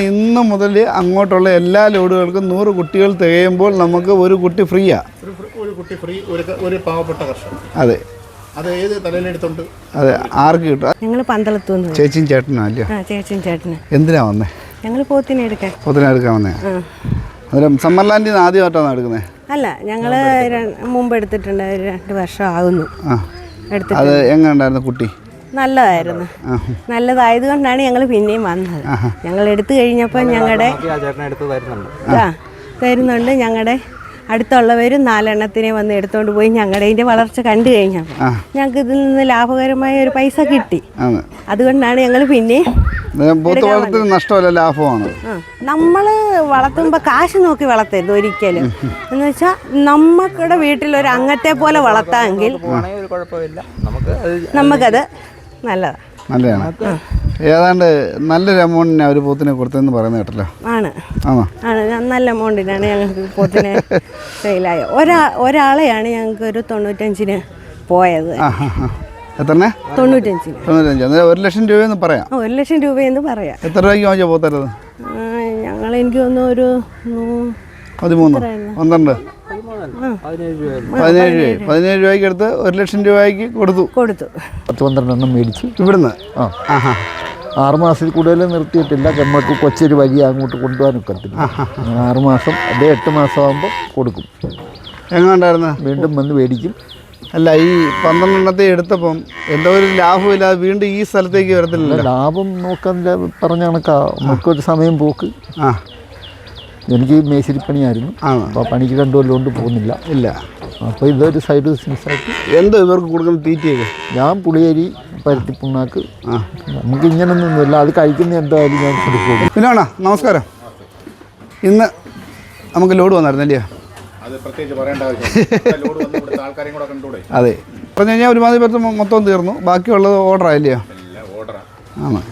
ഇന്ന് മുതൽ അങ്ങോട്ടുള്ള എല്ലാ ലോഡുകൾക്കും നൂറ് കുട്ടികൾ തികയുമ്പോൾ നമുക്ക് ഒരു കുട്ടി ഫ്രീയാ. ഒരു കുട്ടി ഫ്രീ ഒരു പാവപ്പെട്ട കർഷകൻ. അതെ. അത് ഏത് തലയിലെടുത്തുണ്ട്? അതെ ആർക്ക് കിട്ടും? ഞങ്ങൾ പന്തളത്തു നിന്ന് വരും. ചേച്ചിയും ചേട്ടനും അല്ലയോ ആ ചേച്ചിയും ചേട്ടന്. എന്തിനാ വന്നേ? ഞങ്ങൾ പോത്തിനെ എടുക്കാൻ. പോത്തിനെ എടുക്കാൻ വന്നേ? ആ. അന്നേരം സമ്മർ ലാൻഡിൽ നിന്ന് ആദ്യമായിട്ടാണ് എടുക്കുന്നത് അല്ല ഞങ്ങൾ മുമ്പ് എടുത്തിട്ടുണ്ട് ഒരു രണ്ട് വർഷം ആകുന്നു അത് എങ്ങനെ ഉണ്ടായിരുന്നു കുട്ടി? നല്ലതായിരുന്നു. നല്ലതായത് കൊണ്ടാണ് ഞങ്ങൾ പിന്നെയും വന്നത്. ഞങ്ങൾ എടുത്തു കഴിഞ്ഞപ്പോൾ ഞങ്ങളുടെ ആ തരുന്നുണ്ട്. ഞങ്ങളുടെ അടുത്തുള്ളവരും നാലെണ്ണത്തിനെ വന്ന് എടുത്തുകൊണ്ട് പോയി ഞങ്ങളുടെ വളർച്ച കണ്ടു കഴിഞ്ഞപ്പോൾ ഞങ്ങൾക്ക് ഇതിൽ നിന്ന് ലാഭകരമായ ഒരു പൈസ കിട്ടി. അതുകൊണ്ടാണ് ഞങ്ങൾ പിന്നെ നഷ്ടമല്ല ലാഭമാണ്. നമ്മൾ വളർത്തുമ്പോൾ കാശ് നോക്കി വളർത്തരുത് ഒരിക്കലും. എന്ന് വെച്ചാൽ നമ്മുടെ വീട്ടിൽ ഒരു അംഗത്തെ പോലെ വളർത്താമെങ്കിൽ പോകണമെങ്കിൽ ഒരു കുഴപ്പമില്ല. നമുക്ക് അത് നമുക്കത് നല്ലതാണ്. നല്ലതാണ് ഏതാണ്ട് നല്ലൊരു എമൗണ്ടിന് അവർ പോത്തിനെ കൊടുത്തെന്ന് പറയുന്നത് കേട്ടല്ലോ. ആണ്. ആണോ? ആണ് നല്ല എമൗണ്ടിനാണ് ഞങ്ങൾക്ക് പോത്തിനെ സെയിലായ ഒരാ ഒരാളെയാണ് ഞങ്ങൾക്ക് ഒരു തൊണ്ണൂറ്റഞ്ചിന് പോയത്. എത്രണ്ണേ? തൊണ്ണൂറ്റഞ്ചിന്. തൊണ്ണൂറ്റഞ്ച്. അന്നേരം ഒരു ലക്ഷം രൂപയെന്ന് പറയാം. ആ, ഒരു ലക്ഷം രൂപയെന്ന് പറയാം. എത്ര രൂപയ്ക്ക് വാങ്ങിച്ചാൽ പോത്തരുത്? ഞങ്ങൾ എനിക്ക് തോന്നുന്നു ഒരു പതിമൂന്ന്. പന്ത്രണ്ട്. പതിനേഴ് രൂപ പതിനേഴ് രൂപ. പതിനേഴ് രൂപയ്ക്ക് എടുത്ത് ഒരു ലക്ഷം രൂപയ്ക്ക് കൊടുത്തു. കൊടുത്തു. പത്ത് പന്ത്രണ്ടെണ്ണം മേടിച്ച്. ഇവിടുന്ന്? ആ. ആഹാ. ആറ് മാസത്തിൽ കൂടുതൽ നിർത്തിയിട്ടില്ല. നമ്മൾക്ക് കൊച്ചൊരു വലിയ അങ്ങോട്ട് കൊണ്ടുപോകാൻ ഒക്കത്തില്ല. അങ്ങനെ ആറ് മാസം അതേ എട്ട് മാസം ആകുമ്പോൾ കൊടുക്കും. എങ്ങനെയുണ്ടായിരുന്നു വീണ്ടും വന്ന് മേടിക്കും. അല്ല ഈ പന്ത്രണ്ടെണ്ണത്തെ എടുത്തപ്പം എന്തോ ഒരു ലാഭമില്ലാതെ വീണ്ടും ഈ സ്ഥലത്തേക്ക് വരത്തില്ല ലാഭം നോക്കാൻ പറഞ്ഞ കണക്കാ. നമുക്കൊരു സമയം പോക്ക്. ആ. എനിക്ക് മേശിരിപ്പണിയായിരുന്നു. അപ്പോൾ പണിക്ക് കൊണ്ട് പോകുന്നില്ല. ഇല്ല. അപ്പോൾ ഇതൊരു സൈഡ് ബിസിനസ്സാക്കി എന്താ ഇവർക്ക് കൊടുക്കുന്ന തീറ്റയൊക്കെ ഞാൻ പുളിയരി പരുത്തി പുണ്ണാക്ക്. ആ. നമുക്ക് ഇങ്ങനൊന്നുമില്ല. അത് കഴിക്കുന്ന എന്തായാലും ഞാൻ കൊടുക്കും. പിന്നോണ? നമസ്കാരം. ഇന്ന് നമുക്ക് ലോഡ് വന്നായിരുന്നു അല്ലേ? പ്രത്യേകിച്ച് പറയേണ്ട ആവശ്യമില്ല. ലോഡ് വന്ന് ഇവിടുത്തെ ആൾക്കാരെയും കൂടെ കണ്ടൂടെ അതെ. പറഞ്ഞു കഴിഞ്ഞാൽ ഒരുമാതിരി പേർക്ക് മൊത്തം തീർന്നു. ബാക്കിയുള്ളത് ഓർഡർ ആയില്ലയോ?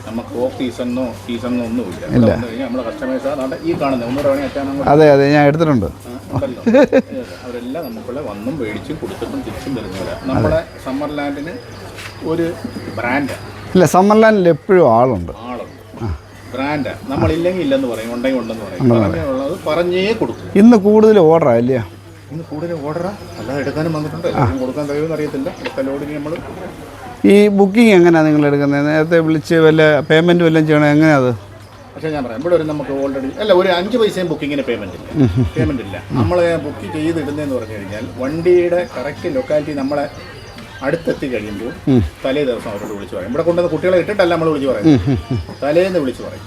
നമുക്ക് ഓഫ് സീസണോ സീസണോ ഒന്നുമില്ല. ഇവിടെ നമ്മുടെ കസ്റ്റമേഴ്സ് ആണ് ഈ കാണുന്നത് ഒന്നൂറ് തവണ അച്ഛൻ അതെ അതെ ഞാൻ എടുത്തിട്ടുണ്ട്. അവരെല്ലാം നമുക്കുള്ള വന്നും മേടിച്ചും കൊടുത്തിട്ടും തിരിച്ചും വരുന്നവരാ നമ്മുടെ സമ്മർ ലാൻഡിന് ഒരു ബ്രാൻഡ് ഇല്ല സമ്മർ ലാൻഡിൽ എപ്പോഴും ആളുണ്ട്. ആളുണ്ട്. ബ്രാൻഡ് നമ്മളില്ലെങ്കിൽ ഇല്ലെന്ന് പറയും ഉണ്ടെങ്കിൽ ഉണ്ടെന്ന് പറയും. പറഞ്ഞേ കൊടുക്കും. ഇന്ന് കൂടുതൽ ഓർഡർ ആയില്ലയോ ഇന്ന് കൂടുതൽ ഓർഡറാ അല്ലാതെ എടുക്കാനും വന്നിട്ടുണ്ട്. കൊടുക്കാൻ കഴിയുമെന്ന് അറിയത്തില്ല. നമ്മൾ ഈ ബുക്കിംഗ് എങ്ങനെയാണ് നിങ്ങൾ എടുക്കുന്നത്? നേരത്തെ വിളിച്ച് വല്ല പേയ്മെന്റ് വല്ലതും ചെയ്യണം? എങ്ങനെയാ അത്? പക്ഷേ ഞാൻ പറയാം ഇവിടെ ഒരു നമുക്ക് ഓൾറെഡി അല്ല ഒരു അഞ്ച് പൈസയും ബുക്കിങ്ങിന് പേയ്മെന്റ് ഇല്ല. പേയ്മെന്റ് ഇല്ല. നമ്മൾ ബുക്ക് ചെയ്തിടുന്നതെന്ന് പറഞ്ഞു കഴിഞ്ഞാൽ വണ്ടിയുടെ കറക്റ്റ് ലൊക്കാലിറ്റി നമ്മളെ അടുത്തെത്തി കഴിയുമ്പോൾ തലേ ദിവസം അവരോട് വിളിച്ച് പറയും. ഇവിടെ കൊണ്ടുവന്ന് കുട്ടികളെ ഇട്ടിട്ടല്ല നമ്മൾ വിളിച്ച് പറയും തലേന്ന് വിളിച്ച് പറയും.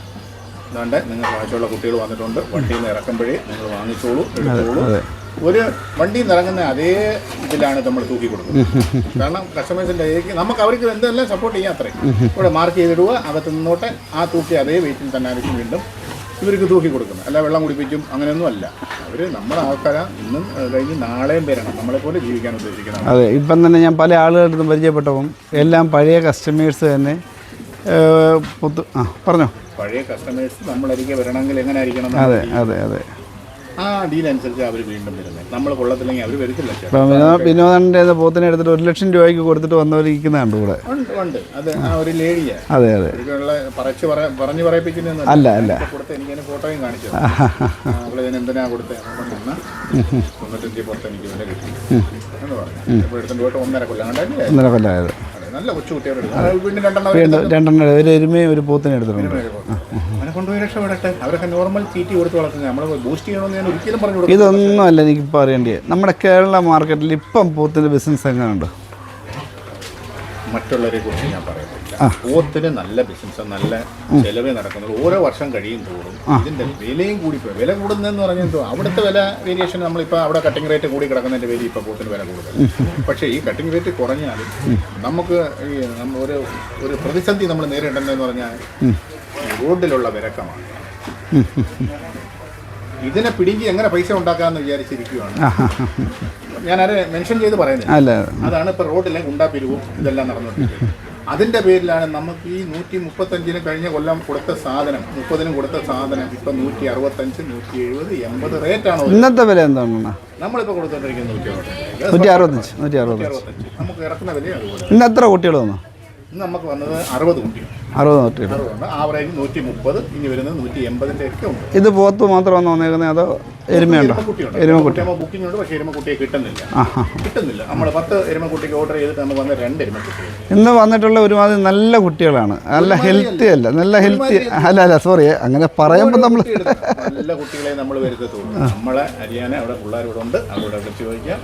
അതുകൊണ്ട് നിങ്ങൾക്ക് ആവശ്യമുള്ള കുട്ടികൾ വന്നിട്ടുണ്ട്. വണ്ടിയിൽ നിന്ന് ഇറക്കുമ്പോഴേ നിങ്ങൾ വാങ്ങിച്ചോളൂ എടുത്തോളൂ. ഒരു വണ്ടി നിറങ്ങുന്ന അതേ ഇതിലാണ് നമ്മൾ തൂക്കി കൊടുക്കുന്നത്. കാരണം കസ്റ്റമേഴ്സിന്റെ നമുക്ക് അവർക്ക് എന്തെല്ലാം സപ്പോർട്ട് ചെയ്യാം അത്രയും ഇവിടെ മാർക്ക് ചെയ്തിടുക അകത്ത് നിന്നോട്ടെ ആ തൂക്കി അതേ വെയിറ്റിൽ തന്നെ ആയിരിക്കും വീണ്ടും ഇവർക്ക് തൂക്കി കൊടുക്കുന്നത്. അല്ല വെള്ളം കുടിപ്പിക്കും അങ്ങനെയൊന്നും അല്ല. അവർ നമ്മുടെ ആൾക്കാരാ. ഇന്നും കഴിഞ്ഞ് നാളെയും വരണം. നമ്മളെപ്പോലെ ജീവിക്കാൻ ഉദ്ദേശിക്കണം അതെ ഇപ്പം തന്നെ ഞാൻ പല ആളുകളുടെ പരിചയപ്പെട്ടപ്പം എല്ലാം പഴയ കസ്റ്റമേഴ്സ് തന്നെ ഏഹ്, പുതു ആ പറഞ്ഞോ. പഴയ കസ്റ്റമേഴ്സ് നമ്മളരികെ വരണമെങ്കിൽ എങ്ങനെ ആയിരിക്കണം അതെ അതെ അതെ. ആ ഡീലനുസരിച്ച് അവർ വീണ്ടും വരുന്നത് നമ്മൾ കൊള്ളത്തില്ലെങ്കിൽ അവർ വരത്തില്ല ചേട്ടാ. ഇപ്പം വിനോ വിനോദന്റെ പോത്തിനെ എടുത്തിട്ട് ഒരു ലക്ഷം രൂപയ്ക്ക് കൊടുത്തിട്ട് വന്നവരിക്കുന്നുണ്ട് ഇവിടെ ഉണ്ട് ഉണ്ട്. അത് ആ ഒരു ലേഡിയാണ് അതെ അതെ. പറച്ച് പറഞ്ഞു പറയിപ്പിക്കുന്നൊന്നും അല്ല. അല്ല കൊടുത്ത് എനിക്ക് അതിന് ഫോട്ടോയും കാണിച്ചു അവൾ ഇതിന് എന്തിനാ കൊടുത്തത് തൊണ്ണൂറ്റഞ്ച് പുറത്ത് എനിക്ക് വില കിട്ടി. എന്ന് പറഞ്ഞു. ഇപ്പോൾ എടുത്തിട്ട് പോയിട്ട് ഒന്നര കൊല്ലം കണ്ടല്ലേ ഒന്നര കൊല്ലമായത് നല്ല കൊച്ചു കുട്ടിയോട് വീണ്ടും രണ്ടെണ്ണം ഒരു എരുമയും ഒരു പോത്തിനെ എടുത്തിട്ടുണ്ട്. അങ്ങനെ കൊണ്ടുപോയി രക്ഷപ്പെടട്ടെ. അവരൊക്കെ നോർമൽ തീറ്റി കൊടുത്ത് വളർത്തുന്നത്. നമ്മൾ ബൂസ്റ്റ് ചെയ്യണമെന്ന് ഞാൻ ഒരിക്കലും പറഞ്ഞു ഇതൊന്നും അല്ല എനിക്കിപ്പോൾ അറിയേണ്ടത് നമ്മുടെ കേരള മാർക്കറ്റിൽ ഇപ്പം പോത്തിന്റെ ബിസിനസ് എങ്ങനെയുണ്ട്? മറ്റുള്ളവരെ കുറിച്ച് ഞാൻ പറയുന്നില്ല പോത്തിന് നല്ല ബിസിനസ് നല്ല ചെലവേ നടക്കുന്നത് ഓരോ വർഷം കഴിയും തോറും ഇതിന്റെ വിലയും കൂടി പോയി. വില കൂടുന്നതെന്ന് പറഞ്ഞാൽ എന്തോ? അവിടുത്തെ വില വേരിയേഷൻ നമ്മളിപ്പോൾ അവിടെ കട്ടിംഗ് റേറ്റ് കൂടി കിടക്കുന്നതിന്റെ പേര് ഇപ്പോൾ പോത്തിന് വില കൂടുതൽ. പക്ഷേ ഈ കട്ടിംഗ് റേറ്റ് കുറഞ്ഞാലും നമുക്ക് ഈ ഒരു ഒരു പ്രതിസന്ധി നമ്മൾ നേരിടേണ്ടതെന്ന് പറഞ്ഞാൽ റോഡിലുള്ള വിലക്കമാണ് ഇതിനെ പിടിക്ക് എങ്ങനെ പൈസ ഉണ്ടാക്കാമെന്ന് വിചാരിച്ചിരിക്കുകയാണ് ഞാനത് മെൻഷൻ ചെയ്ത് പറയുന്നത് അല്ല. അതാണ് ഇപ്പോൾ റോഡിലെ ഗുണ്ടാപിരിവും ഇതെല്ലാം നടന്നുകൊണ്ടിരിക്കുന്നത്. അതിന്റെ പേരിലാണ് നമുക്ക് ഈ നൂറ്റി മുപ്പത്തഞ്ചിന് കഴിഞ്ഞ കൊല്ലം കൊടുത്ത സാധനം മുപ്പതിനും കൊടുത്ത സാധനം ഇപ്പൊ നൂറ്റി അറുപത്തഞ്ച് നൂറ്റി എഴുപത് എൺപത് റേറ്റാണ് ഇന്നത്തെ വില എന്താണ് നമ്മളിപ്പോൾ കൊടുത്തോണ്ടിരിക്കുന്നത് നൂറ്റി അറുപത്തഞ്ച് നൂറ്റി അറുപത്തഞ്ച് നമുക്ക് ഇറക്കുന്ന വില അതുപോലെ. ഇന്ന് എത്ര കുട്ടികൾ വന്നു? ഇന്ന് നമുക്ക് വന്നത് അറുപത് കുട്ടികൾ. അറുപത് കുട്ടികൾ. അറുപതുണ്ട്. ആവറേജ് നൂറ്റി മുപ്പത് ഇനി വരുന്നത് നൂറ്റി എൺപതിന്റെ ഒക്കെ ഉണ്ട്. ഇത് പോത്ത് മാത്രമാണ് വന്നേക്കുന്നത് അതോ എരുമയുണ്ടോ? എരുമക്കുട്ടി എരുമക്കുട്ടി ബുക്കിംഗ് ഉണ്ട്. പക്ഷേ എരുമക്കുട്ടിയെ കിട്ടുന്നില്ല. കിട്ടുന്നില്ല. നമ്മൾ പത്ത് എരുമക്കുട്ടിക്ക് ഓർഡർ ചെയ്തിട്ട് നമുക്ക് വന്ന രണ്ട് എരുമക്കുട്ടികൾ ഇന്ന് വന്നിട്ടുള്ള ഒരുമാതിരി നല്ല കുട്ടികളാണ്. നല്ല ഹെൽത്തി അല്ല. നല്ല ഹെൽത്തി അല്ല. അല്ല സോറി അങ്ങനെ പറയുമ്പോൾ നമ്മൾ നല്ല കുട്ടികളെ നമ്മൾ വരുത്തത്തുള്ളൂ. നമ്മളെ ഹരിയാന അവിടെ പിള്ളേർ ഇവിടെ ഉണ്ട്. അവരോട് വിളിച്ച് ചോദിക്കാം.